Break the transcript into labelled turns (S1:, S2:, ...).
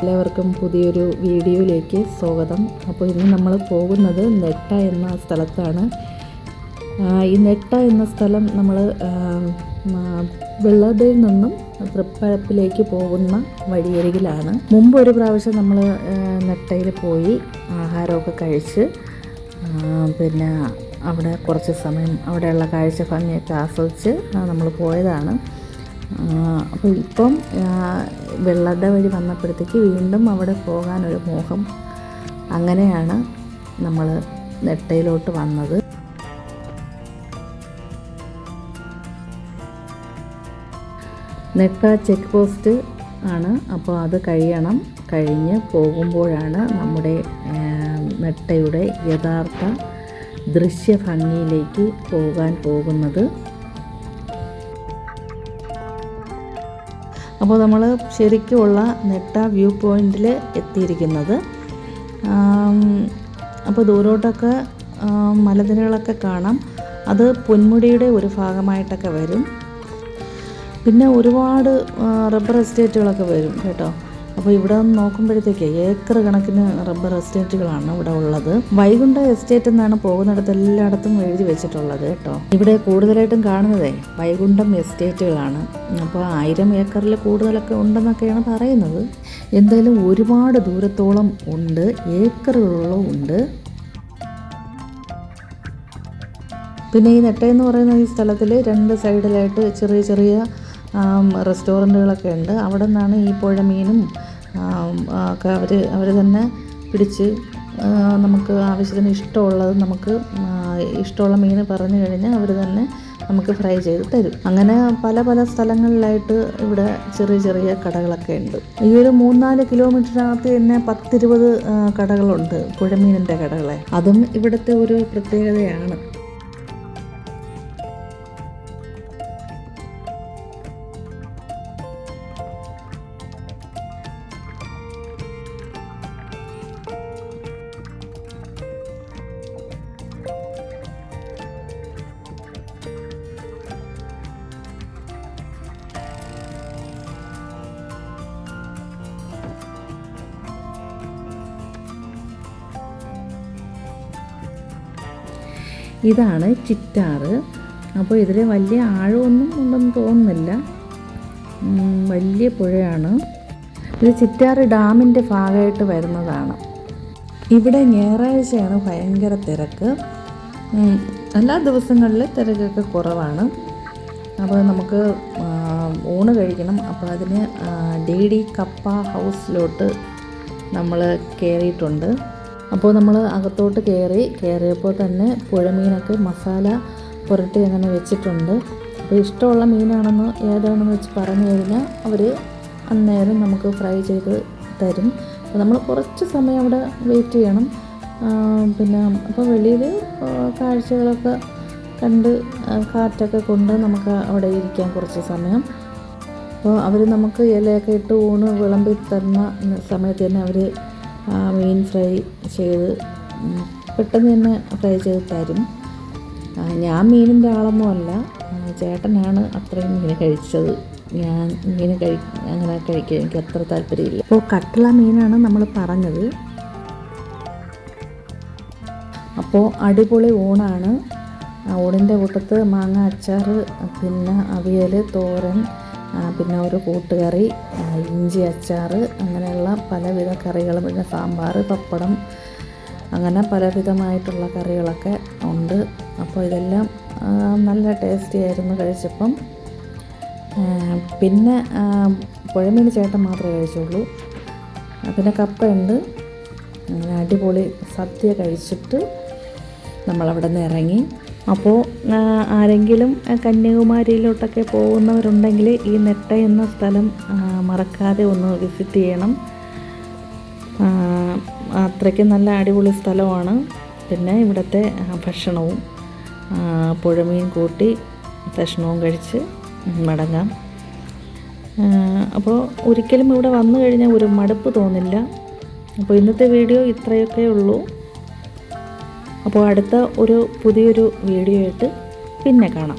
S1: എല്ലാവർക്കും പുതിയൊരു വീഡിയോയിലേക്ക് സ്വാഗതം. അപ്പോൾ ഇന്ന് നമ്മൾ പോകുന്നത് നെട്ട എന്ന സ്ഥലത്താണ്. ഈ നെട്ട എന്ന സ്ഥലം നമ്മൾ വെള്ളതയിൽ നിന്നും തൃപ്പഴപ്പിലേക്ക് പോകുന്ന വഴിയരികിലാണ്. മുമ്പ് ഒരു പ്രാവശ്യം നമ്മൾ നെട്ടയിൽ പോയി ആഹാരമൊക്കെ കഴിച്ച് പിന്നെ അവിടെ കുറച്ച് സമയം അവിടെയുള്ള കാഴ്ച ഭംഗിയൊക്കെ ആസ്വദിച്ച് നമ്മൾ പോയതാണ്. അപ്പോൾ ഇപ്പം വെള്ളട വഴി വന്നപ്പോഴത്തേക്ക് വീണ്ടും അവിടെ പോകാനൊരു മോഹം. അങ്ങനെയാണ് നമ്മൾ നെട്ടയിലോട്ട് വന്നത്. നെട്ട ചെക്ക് പോസ്റ്റ് ആണ്. അപ്പോൾ അത് കഴിയണം. കഴിഞ്ഞ് പോകുമ്പോഴാണ് നമ്മുടെ നെട്ടയുടെ യഥാർത്ഥ ദൃശ്യഭംഗിയിലേക്ക് പോകാൻ പോകുന്നത്. അപ്പോൾ നമ്മൾ ശരിക്കുമുള്ള നെട്ട വ്യൂ പോയിന്റിൽ എത്തിയിരിക്കുന്നത്. അപ്പോൾ ദൂരോട്ടൊക്കെ മലനിരകളൊക്കെ കാണാം. അത് പൊന്മുടിയുടെ ഒരു ഭാഗമായിട്ടൊക്കെ വരും. പിന്നെ ഒരുപാട് റബ്ബർ എസ്റ്റേറ്റുകളൊക്കെ വരും കേട്ടോ. അപ്പോൾ ഇവിടെ നിന്ന് നോക്കുമ്പോഴത്തേക്ക് ഏക്കർ കണക്കിന് റബ്ബർ എസ്റ്റേറ്റുകളാണ് ഇവിടെ ഉള്ളത്. വൈകുണ്ഠ എസ്റ്റേറ്റ് എന്നാണ് പോകുന്നിടത്ത് എല്ലായിടത്തും എഴുതി വെച്ചിട്ടുള്ളത് കേട്ടോ. ഇവിടെ കൂടുതലായിട്ടും കാണുന്നതേ വൈകുണ്ഠം എസ്റ്റേറ്റുകളാണ്. അപ്പോൾ ആയിരം ഏക്കറിൽ കൂടുതലൊക്കെ ഉണ്ടെന്നൊക്കെയാണ് പറയുന്നത്. എന്തായാലും ഒരുപാട് ദൂരത്തോളം ഉണ്ട്. ഏക്കറുകളോളം ഉണ്ട്. പിന്നെ ഈ നെട്ട എന്ന് പറയുന്ന ഈ സ്ഥലത്തിൽ രണ്ട് സൈഡിലായിട്ട് ചെറിയ ചെറിയ റെസ്റ്റോറന്റുകളൊക്കെ ഉണ്ട്. അവിടെ നിന്നാണ് ഈ പുഴ മീനും ഒക്കെ അവർ അവർ തന്നെ പിടിച്ച് നമുക്ക് ആവശ്യത്തിന് ഇഷ്ടമുള്ളത് നമുക്ക് ഇഷ്ടമുള്ള മീൻ പറഞ്ഞു കഴിഞ്ഞാൽ അവർ തന്നെ നമുക്ക് ഫ്രൈ ചെയ്ത് തരും. അങ്ങനെ പല പല സ്ഥലങ്ങളിലായിട്ട് ഇവിടെ ചെറിയ ചെറിയ കടകളൊക്കെ ഉണ്ട്. ഈ ഒരു മൂന്നാൽ കിലോമീറ്ററിനകത്ത് തന്നെ പത്തിരുപത് കടകളുണ്ട് പുഴമീനിന്റെ കടകളെ. അതും ഇവിടുത്തെ ഒരു പ്രത്യേകതയാണ്. ഇതാണ് ചിറ്റാറ്. അപ്പോൾ ഇതിൽ വലിയ ആഴമൊന്നും ഉണ്ടെന്ന് തോന്നുന്നില്ല. വലിയ പുഴയാണ്. ഇത് ചിറ്റാറ് ഡാമിന്റെ ഭാഗമായിട്ട് വരുന്നതാണ്. ഇവിടെ ഞായറാഴ്ചയാണ് ഭയങ്കര തിരക്ക്. എല്ലാ ദിവസങ്ങളിൽ തിരക്കൊക്കെ കുറവാണ്. അപ്പോൾ നമുക്ക് ഊണ് കഴിക്കണം. അപ്പോൾ അതിന് ഡി ഡി കപ്പ ഹൗസിലോട്ട് നമ്മൾ കയറിയിട്ടുണ്ട്. അപ്പോൾ നമ്മൾ അകത്തോട്ട് കയറി കയറിയപ്പോൾ തന്നെ പുഴമീനൊക്കെ മസാല പുരട്ടി അങ്ങനെ വെച്ചിട്ടുണ്ട്. അപ്പോൾ ഇഷ്ടമുള്ള മീനാണെന്ന് ഏതാണെന്ന് വെച്ച് പറഞ്ഞു കഴിഞ്ഞാൽ അവർ അന്നേരം നമുക്ക് ഫ്രൈ ചെയ്ത് തരും. അപ്പോൾ നമ്മൾ കുറച്ച് സമയം അവിടെ വെയിറ്റ് ചെയ്യണം. പിന്നെ അപ്പോൾ വെളിയിൽ കാഴ്ചകളൊക്കെ കണ്ട് കാറ്റൊക്കെ കൊണ്ട് നമുക്ക് അവിടെ ഇരിക്കാൻ കുറച്ച് സമയം. അപ്പോൾ അവർ നമുക്ക് ഇലയൊക്കെ ഇട്ട് ഊണ് വിളമ്പി തരുന്ന സമയത്ത് തന്നെ അവർ മീൻ ഫ്രൈ ചെയ്ത് പെട്ടെന്ന് തന്നെ ഫ്രൈ ചെയ്ത് തരും. ഞാൻ മീനിന്റെ ആളൊന്നും അല്ല. ചേട്ടനാണ് അത്രയും മീൻ കഴിച്ചത്. ഞാൻ മീൻ കഴി അങ്ങനെ കഴിക്കാൻ എനിക്ക് അത്ര താല്പര്യമില്ല. അപ്പോൾ കട്ടള മീനാണ് നമ്മൾ പറഞ്ഞത്. അപ്പോൾ അടിപൊളി ഊണാണ്. ആ ഊണിന്റെ കൂട്ടത്ത് മാങ്ങ അച്ചാർ പിന്നെ അവിയൽ തോരൻ ആ, പിന്നെ ഒരു കൂട്ടുകറി ഇഞ്ചി അച്ചാർ അങ്ങനെയുള്ള പലവിധ കറികളും പിന്നെ സാമ്പാർ പപ്പടം അങ്ങനെ പലവിധമായിട്ടുള്ള കറികളൊക്കെ ഉണ്ട്. അപ്പോൾ ഇതെല്ലാം നല്ല ടേസ്റ്റി ആയിരുന്നു കഴിച്ചപ്പം. പിന്നെ പുഴമീൻ ചേട്ടൻ മാത്രമേ കഴിച്ചുള്ളൂ. പിന്നെ കപ്പയുണ്ട്. അങ്ങനെ അടിപൊളി സദ്യ കഴിച്ചിട്ട് നമ്മളവിടെ നിന്ന് ഇറങ്ങി. അപ്പോൾ ആരെങ്കിലും കന്യാകുമാരിയിലോട്ടൊക്കെ പോകുന്നവരുണ്ടെങ്കിൽ ഈ നെട്ട എന്ന സ്ഥലം മറക്കാതെ ഒന്ന് വിസിറ്റ് ചെയ്യണം. അത്രയ്ക്ക് നല്ല അടിപൊളി സ്ഥലമാണ്. പിന്നെ ഇവിടുത്തെ ഭക്ഷണവും പുഴമീൻ കൂട്ടി ഭക്ഷണവും കഴിച്ച് മടങ്ങാം. അപ്പോൾ ഒരിക്കലും ഇവിടെ വന്നു കഴിഞ്ഞാൽ ഒരു മടുപ്പ് തോന്നില്ല. അപ്പോൾ ഇന്നത്തെ വീഡിയോ ഇത്രയൊക്കെ ഉള്ളൂ. അപ്പോൾ അടുത്ത ഒരു പുതിയൊരു വീഡിയോ ആയിട്ട് പിന്നെ കാണാം.